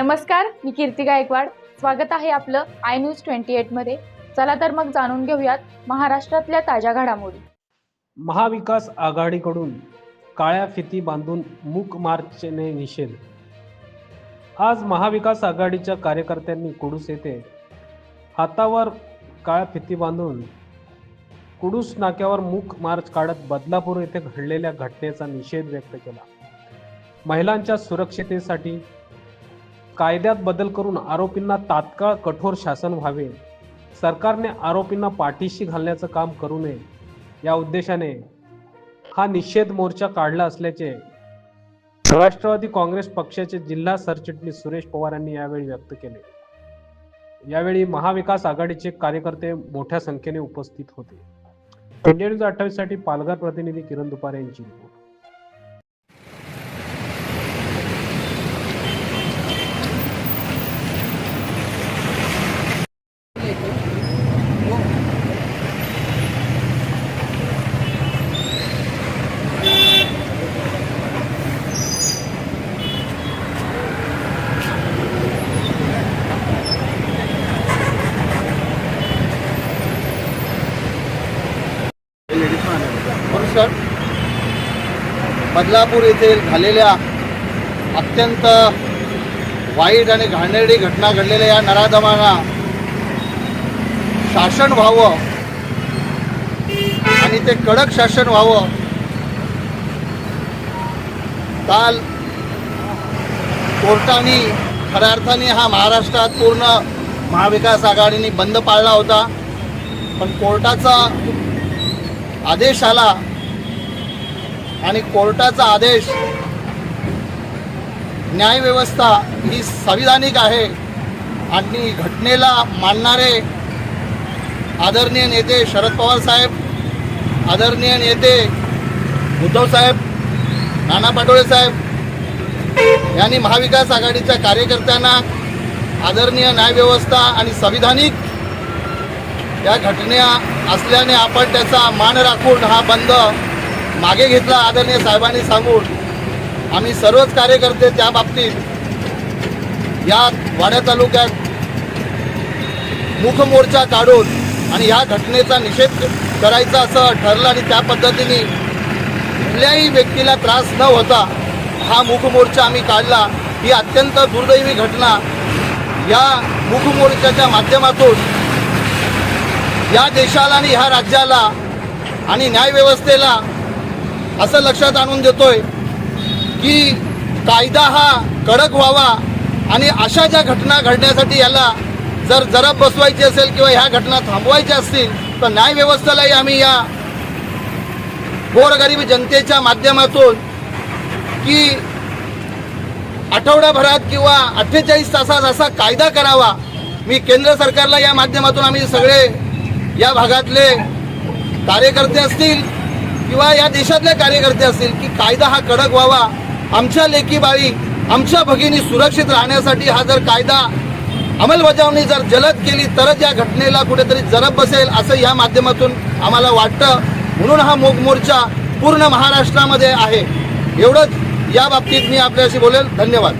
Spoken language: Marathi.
नमस्कार मी कीर्ती गायकवाड. स्वागत आहे आपलं आय न्यूज ट्वेंटी एटमध्ये चला तर मग जाणून घेऊयात महाराष्ट्रातल्या ताज्या घडामोडी. महाविकास आघाडीकडून काळ्या फिती बांधून मूक मार्चने निषेध. आज महाविकास आघाडीच्या कार्यकर्त्यांनी कुडूस येथे हातावर काळ्या फिती बांधून कुडूस नाक्यावर मूक मार्च काढत बदलापूर येथे घडलेल्या घटनेचा निषेध व्यक्त केला. महिलांच्या सुरक्षितेसाठी कायद्यात बदल करून आरोपींना तात्काळ कठोर शासन व्हावे. सरकारने आरोपींना पाठीशी घालण्याचं काम करू नये. या उद्देशाने हा निषेध मोर्चा काढला असल्याचे राष्ट्रवादी काँग्रेस पक्षाचे जिल्हा सरचिटणीस सुरेश पवार यांनी यावेळी व्यक्त केले. यावेळी महाविकास आघाडीचे कार्यकर्ते मोठ्या संख्येने उपस्थित होते. इंडिया न्यूज अठ्ठावीससाठी पालघर प्रतिनिधी किरण दुपारे यांची रिपोर्ट बदलापूर येथे झालेल्या अत्यंत वाईट आणि घाणेरडी घटना घडलेल्या या नराधमांना शासन व्हावं आणि ते कडक शासन व्हावं. काल कोर्टाने खऱ्या अर्थाने हा महाराष्ट्रात पूर्ण महाविकास आघाडीने बंद पाळला होता. पण कोर्टाचा आदेश आला आणि कोर्टाचा आदेश. न्यायव्यवस्था ही संविधानिक आहे. आणि घटनेला मानणारे आदरणीय नेते शरद पवार साहेब आदरणीय नेते उद्धव साहेब नाना पाटोळे साहेब यांनी महाविकास आघाडीच्या कार्यकर्त्यांना आदरणीय न्यायव्यवस्था आणि संविधानिक या घटना असल्याने आपण त्याचा मान राखून हा बंद मागे घेतला आदरणीय साहेबांनी सांगून आम्ही सर्वच कार्यकर्ते त्या बाबतीत या वाड्या तालुक्यात मुखमोर्चा काढून आणि ह्या घटनेचा निषेध करायचा असं ठरलं आणि त्या पद्धतीने कुठल्याही व्यक्तीला त्रास न होता हा मुखमोर्चा आम्ही काढला. ही अत्यंत दुर्दैवी घटना या मुखमोर्चाच्या माध्यमातून या देशाला आणि ह्या राज्याला आणि न्यायव्यवस्थेला असं लक्षात आणून देतोय की कायदा हा कडक व्हावा आणि अशा ज्या घटना घडण्यासाठी याला जर जरब बसवायची असेल किंवा ह्या घटना थांबवायच्या असतील तर न्यायव्यवस्थेलाही आम्ही या गोरगरीब जनतेच्या माध्यमातून की आठवड्याभरात किंवा अठ्ठेचाळीस तासात असा कायदा करावा. मी केंद्र सरकारला या माध्यमातून आम्ही सगळे या भागातले कार्यकर्ते असतील किंवा या देशातले कार्यकर्ते असतील की कायदा हा कडक व्हावा आमच्या लेखी बाळी आमच्या भगिनी सुरक्षित राहण्यासाठी हा जर कायदा अंमलबजावणी जर जलद केली तरच या घटनेला कुठेतरी जरब बसेल असं या माध्यमातून आम्हाला वाटतं. म्हणून हा मोग मोर्चा पूर्ण महाराष्ट्रामध्ये आहे. एवढंच. या बाबतीत मी आपल्याशी बोलेल. धन्यवाद.